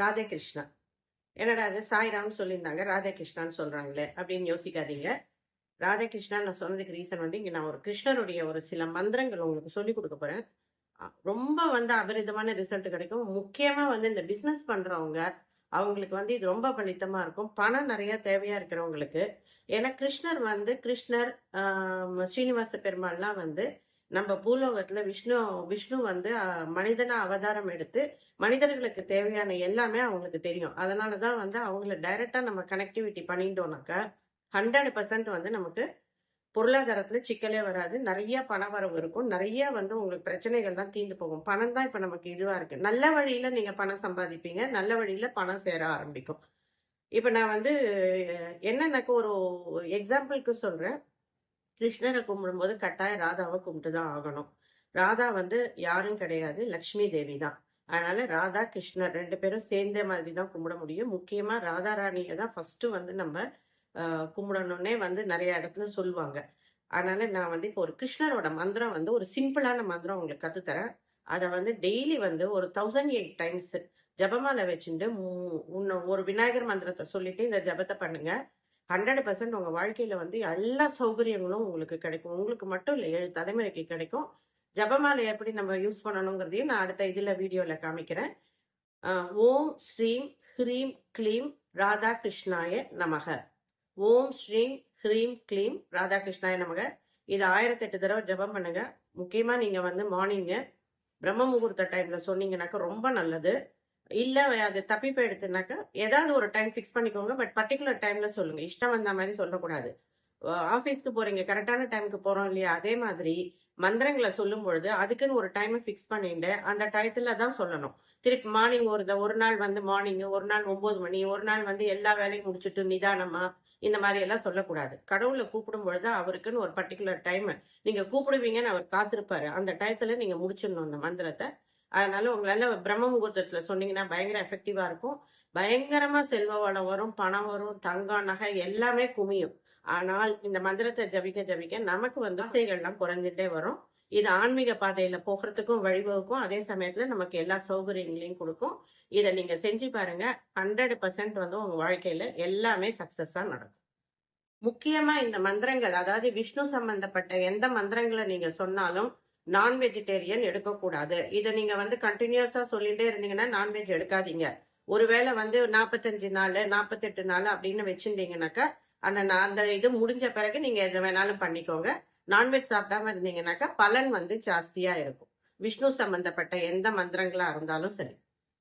ராதே கிருஷ்ணா என்னடா அது சாய்ராம்னு சொல்லியிருந்தாங்க. ராதே கிருஷ்ணான்னு அப்படின்னு யோசிக்காதீங்க. ராதே கிருஷ்ணா நான் சொன்னதுக்கு ரீசன் வந்து இங்கே நான் ஒரு கிருஷ்ணருடைய ஒரு சில மந்திரங்கள் உங்களுக்கு சொல்லி கொடுக்க போகிறேன் ரொம்ப வந்து அபரிதமான ரிசல்ட் கிடைக்கும். முக்கியமாக வந்து இந்த பிஸ்னஸ் பண்ணுறவங்க அவங்களுக்கு வந்து இது ரொம்ப பலித்தமாக இருக்கும். பணம் நிறைய தேவையாக இருக்கிறவங்களுக்கு. ஏன்னா கிருஷ்ணர் வந்து கிருஷ்ணர் ஸ்ரீனிவாச பெருமாள்லாம் வந்து நம்ம பூலோகத்துல விஷ்ணு விஷ்ணு வந்து மனிதனை மனிதனா அவதாரம் எடுத்து மனிதர்களுக்கு தேவையான எல்லாமே அவங்களுக்கு தெரியும். அதனாலதான் வந்து அவங்கள டைரக்டா நம்ம கனெக்டிவிட்டி பண்ணிட்டோம்னாக்கா ஹண்ட்ரட் பர்சன்ட் வந்து நமக்கு பொருளாதாரத்துல சிக்கலே வராது. நிறைய பண வரவு இருக்கும். நிறைய வந்து உங்களுக்கு பிரச்சனைகள் தான் தீர்ந்து போகும். பணம் தான் இப்ப நமக்கு இதுவா இருக்கு. நல்ல வழியில நீங்க பணம் சம்பாதிப்பீங்க. நல்ல வழியில பணம் சேர ஆரம்பிக்கும். இப்ப நான் வந்து என்னன்னாக்க ஒரு எக்ஸாம்பிளுக்கு சொல்றேன். கிருஷ்ணரை கும்பிடும்போது கட்டாயம் ராதாவை கும்பிட்டு தான் ஆகணும். ராதா வந்து யாரும் கிடையாது லக்ஷ்மி தேவி தான். அதனால ராதா கிருஷ்ணர் ரெண்டு பேரும் சேர்ந்த மாதிரி தான் கும்பிட முடியும். முக்கியமா ராதா ராணியை தான் ஃபர்ஸ்ட் வந்து நம்ம கும்பிடணும்னே வந்து நிறைய இடத்துல சொல்லுவாங்க. அதனால நான் வந்து இப்போ ஒரு கிருஷ்ணரோட மந்திரம் வந்து ஒரு சிம்பிளான மந்திரம் உங்களுக்கு கத்துத்தரேன் அதை வந்து டெய்லி வந்து ஒரு தௌசண்ட் எயிட் டைம்ஸ் ஜபமாலை வச்சுட்டு உன்ன- ஒரு விநாயகர் மந்திரத்தை சொல்லிட்டு இந்த ஜபத்தை பண்ணுங்க. ஹண்ட்ரட் பர்சன்ட் உங்கள் வாழ்க்கையில் வந்து எல்லா சௌகரியங்களும் உங்களுக்கு கிடைக்கும். உங்களுக்கு மட்டும் இல்லை ஏழு தலைமுறைக்கு கிடைக்கும். ஜபமாலை எப்படி நம்ம யூஸ் பண்ணணுங்கிறதையும் நான் அடுத்த இதில் வீடியோவில் காமிக்கிறேன். ஓம் ஸ்ரீம் ஹ்ரீம் க்ளீம் ராதா கிருஷ்ணாய நமக. ஓம் ஸ்ரீம் ஹ்ரீம் க்ளீம் ராதா கிருஷ்ணாய நமக. இது ஆயிரத்தெட்டு தடவை ஜபம் பண்ணுங்க. முக்கியமாக நீங்கள் வந்து மார்னிங்கு பிரம்ம முகூர்த்த டைமில் சொன்னீங்கன்னாக்கா ரொம்ப நல்லது. இல்லை அது தப்பி போயிடுதுனாக்கா ஏதாவது ஒரு டைம் ஃபிக்ஸ் பண்ணிக்கோங்க பட் பர்டிகுலர் டைமில் சொல்லுங்கள் இஷ்டம் வந்த மாதிரி சொல்லக்கூடாது. ஆஃபீஸ்க்கு போகிறீங்க கரெக்டான டைமுக்கு போகிறோம் இல்லையா? அதே மாதிரி மந்திரங்களை சொல்லும் பொழுது அதுக்குன்னு ஒரு டைமை ஃபிக்ஸ் பண்ணிட்டு அந்த டயத்தில் தான் சொல்லணும். திருப்பி மார்னிங் ஒரு த- ஒரு நாள் வந்து மார்னிங் ஒரு நாள் ஒம்பது மணி ஒரு நாள் வந்து எல்லா வேலையும் முடிச்சுட்டு நிதானமாக இந்த மாதிரி எல்லாம் சொல்லக்கூடாது. கடவுளை கூப்பிடும் பொழுது அவருக்குன்னு ஒரு பர்டிகுலர் டைம் நீங்கள் கூப்பிடுவீங்கன்னு அவர் காத்திருப்பாரு. அந்த டயத்தில் நீங்கள் முடிச்சிடணும் அந்த மந்திரத்தை. அதனால உங்களால பிரம்ம முகூர்த்தத்துல சொன்னீங்கன்னா பயங்கர எஃபெக்டிவா இருக்கும். பயங்கரமா செல்வ வளம் வரும் பணம் வரும் தங்கம் நகை எல்லாமே குமியும். ஆனால் இந்த மந்திரத்தை ஜபிக்க ஜபிக்க நமக்கு வந்து ஆசைகள்லாம் குறைஞ்சிட்டே வரும். இது ஆன்மீக பாதையில போகிறதுக்கும் வழிவகுக்கும். அதே சமயத்துல நமக்கு எல்லா சௌகரியங்களையும் கொடுக்கும். இதை நீங்க செஞ்சு பாருங்க. ஹண்ட்ரட் பர்சன்ட் வந்து உங்க வாழ்க்கையில எல்லாமே சக்சஸா நடக்கும். முக்கியமா இந்த மந்திரங்கள் அதாவது விஷ்ணு சம்பந்தப்பட்ட எந்த மந்திரங்களை நீங்க சொன்னாலும் நான் வெஜிடேரியன் எடுக்கக்கூடாது. இதை நீங்க வந்து கண்டினியூஸா சொல்லிட்டே இருந்தீங்கன்னா நான்வெஜ் எடுக்காதீங்க. ஒருவேளை வந்து நாற்பத்தஞ்சு நாள் நாற்பத்தெட்டு நாள் அப்படின்னு வச்சுருந்தீங்கன்னாக்கா அந்த அந்த இது முடிஞ்ச பிறகு நீங்க எது வேணாலும் பண்ணிக்கோங்க. நான்வெஜ் சாப்பிடாம இருந்தீங்கன்னாக்கா பலன் வந்து ஜாஸ்தியா இருக்கும். விஷ்ணு சம்பந்தப்பட்ட எந்த மந்திரங்களா இருந்தாலும் சரி.